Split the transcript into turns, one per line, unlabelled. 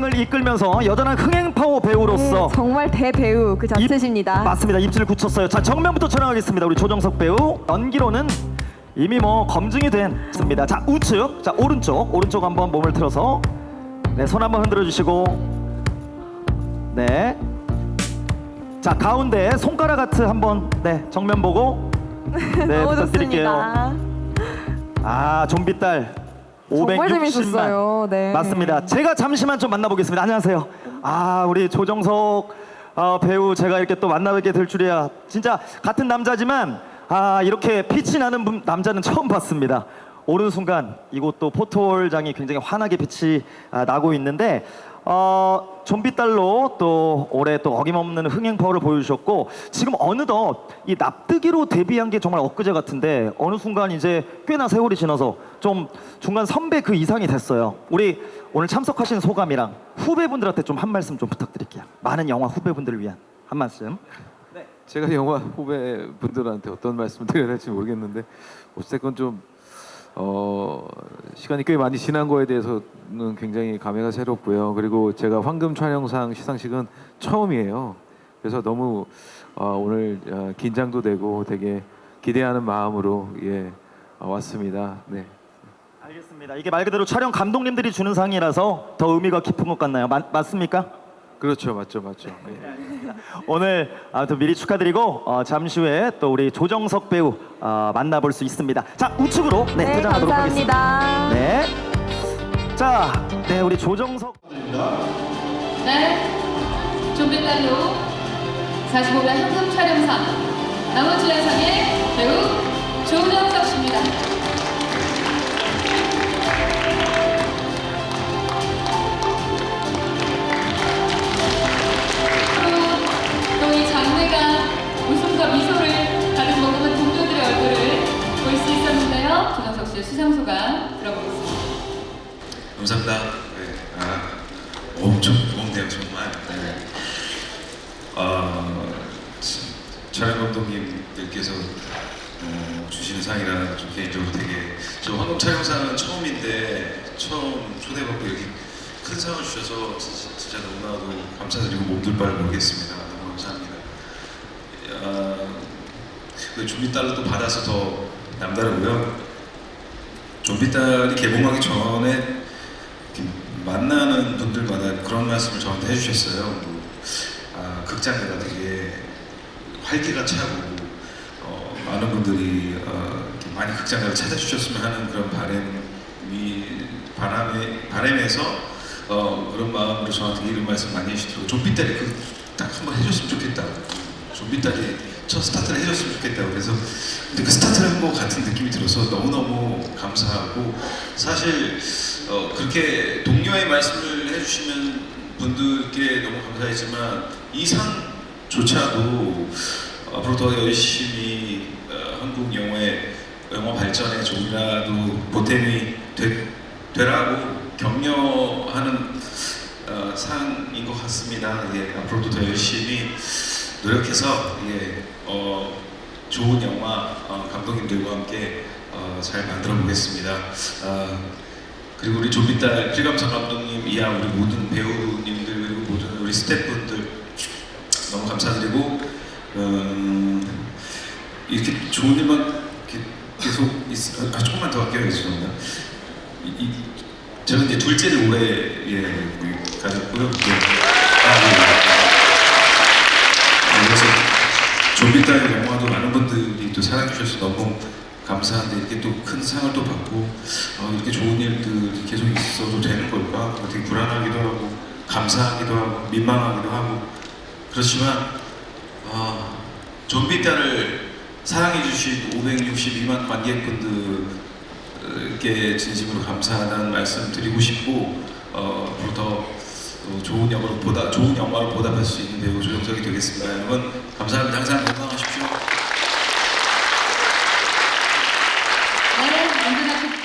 흥행을 이끌면서 여전한 흥행 파워 배우로서
네, 정말 대배우 그 자체십니다.
입- 맞습니다. 입술을 굳혔어요. 자 정면부터 촬영하겠습니다. 우리 조정석 배우 연기로는 이미 뭐 검증이 됐습니다. 자 우측, 자 오른쪽, 오른쪽 한번 몸을 틀어서 네 손 한번 흔들어 주시고 네. 자 가운데 손가락 하트 한번 네 정면 보고 네 부탁드릴게요.
좋습니다.
아 좀비 딸
정말
560만
재밌었어요. 네.
맞습니다. 제가 잠시만 좀 만나보겠습니다. 안녕하세요. 아 우리 조정석 어, 배우 제가 이렇게 또 만나뵙게 될 줄이야. 진짜 같은 남자지만 아 이렇게 빛이 나는 분- 남자는 처음 봤습니다. 오는 순간 이곳 또 포토홀장이 굉장히 환하게 빛이 아, 나고 있는데 어, 좀비딸로 또 올해 또 어김없는 흥행 파워를 보여주셨고 지금 어느덧 이 납득이로 데뷔한 게 정말 엊그제 같은데 어느 순간 이제 꽤나 세월이 지나서 좀 중간 선배 그 이상이 됐어요. 우리 오늘 참석하신 소감이랑 후배분들한테 좀 한 말씀 좀 부탁드릴게요. 많은 영화 후배분들을 위한 한 말씀.
제가 영화 후배분들한테 어떤 말씀을 드려야 될지 모르겠는데 어쨌건 좀 어, 시간이 꽤 많이 지난 거에 대해서는 굉장히 감회가 새롭고요. 그리고 제가 황금 촬영상 시상식은 처음이에요. 그래서 너무 어, 오늘 어, 긴장도 되고 되게 기대하는 마음으로 예 어, 왔습니다. 네.
알겠습니다. 이게 말 그대로 촬영 감독님들이 주는 상이라서 더 의미가 깊은 것 같나요? 맞, 맞습니까?
그렇죠, 맞죠, 맞죠. 예.
오늘 아무튼 미리 축하드리고 어, 잠시 후에 또 우리 조정석 배우 어, 만나볼 수 있습니다. 자 우측으로 네,
네,
퇴장하도록 하겠습니다. 네. 자, 네 우리 조정석
네, 좀비딸로 45회 한금 촬영상 남우주연상의 있었는데요. 조정석 씨의 수상 소감 들어보겠습니다.
감사합니다. 네. 아, 엄청 무겁네요 정말. 네. 아, 참, 촬영 감독님들께서 어, 주시는 상이라는 좀 개인적으로 되게 저 황금 촬영상은 처음인데 처음 초대받고 여기 큰 상을 주셔서 진짜, 진짜 너무나도 감사드리고 몸둘 바를 모르겠습니다. 너무 감사합니다. 아, 그 좀비 달러 또 받아서 더 남다르고요. 좀비 딸이 개봉하기 전에 만나는 분들마다 그런 말씀을 저한테 해주셨어요. 뭐, 아, 극장내가 되게 활기가 차고 어, 많은 분들이 어, 많이 극장내를 찾아주셨으면 하는 그런 바람이 바람에 바람에서 어, 그런 마음으로 저한테 이런 말씀 많이 해주시더라고요. 좀비 딸이 그 딱 한번 해줬으면 좋겠다. 좀비 딸이 첫 스타트를 해줬으면 좋겠다고 그래서 근데 그 스타트를 한 것 같은 느낌이 들어서 너무너무 감사하고 사실 어, 그렇게 동료의 말씀을 해주시는 분들께 너무 감사했지만 이 상조차도 앞으로 더 열심히 어, 한국 영화의 영화 발전에 조금이라도 보탬이 되, 되라고 격려하는 어, 상인 것 같습니다. 예, 앞으로도 더 열심히 노력해서 예, 어, 좋은 영화 어, 감독님들과 함께 어, 잘 만들어 보겠습니다. 아, 그리고 우리 좀비딸 필감성 감독님 이하 우리 모든 배우님들 그리고 모든 우리 스태프분들 너무 감사드리고 음, 이렇게 좋은 일만 계속 있, 아, 조금만 더 할게요 죄송합니다. 이, 이, 저는 이제 둘째를 올해 예, 가졌고요. 예. 좀비딸 영화도 많은 분들이 또 사랑해 주셔서 너무 감사한데 이렇게 또 큰 상을 또 받고 어, 이렇게 좋은 일들이 계속 있어도 되는 걸까? 되게 불안하기도 하고 감사하기도 하고 민망하기도 하고. 그렇지만 어, 좀비 딸을 사랑해 주신 562만 관객분들께 진심으로 감사하다는 말씀 드리고 싶고 좋은 영화로 보다 좋은 영화로 보답할 수 있는 배우 조정석이 되겠습니다. 여러분 감사합니다. 항상 건강하십시오. 네, 언제나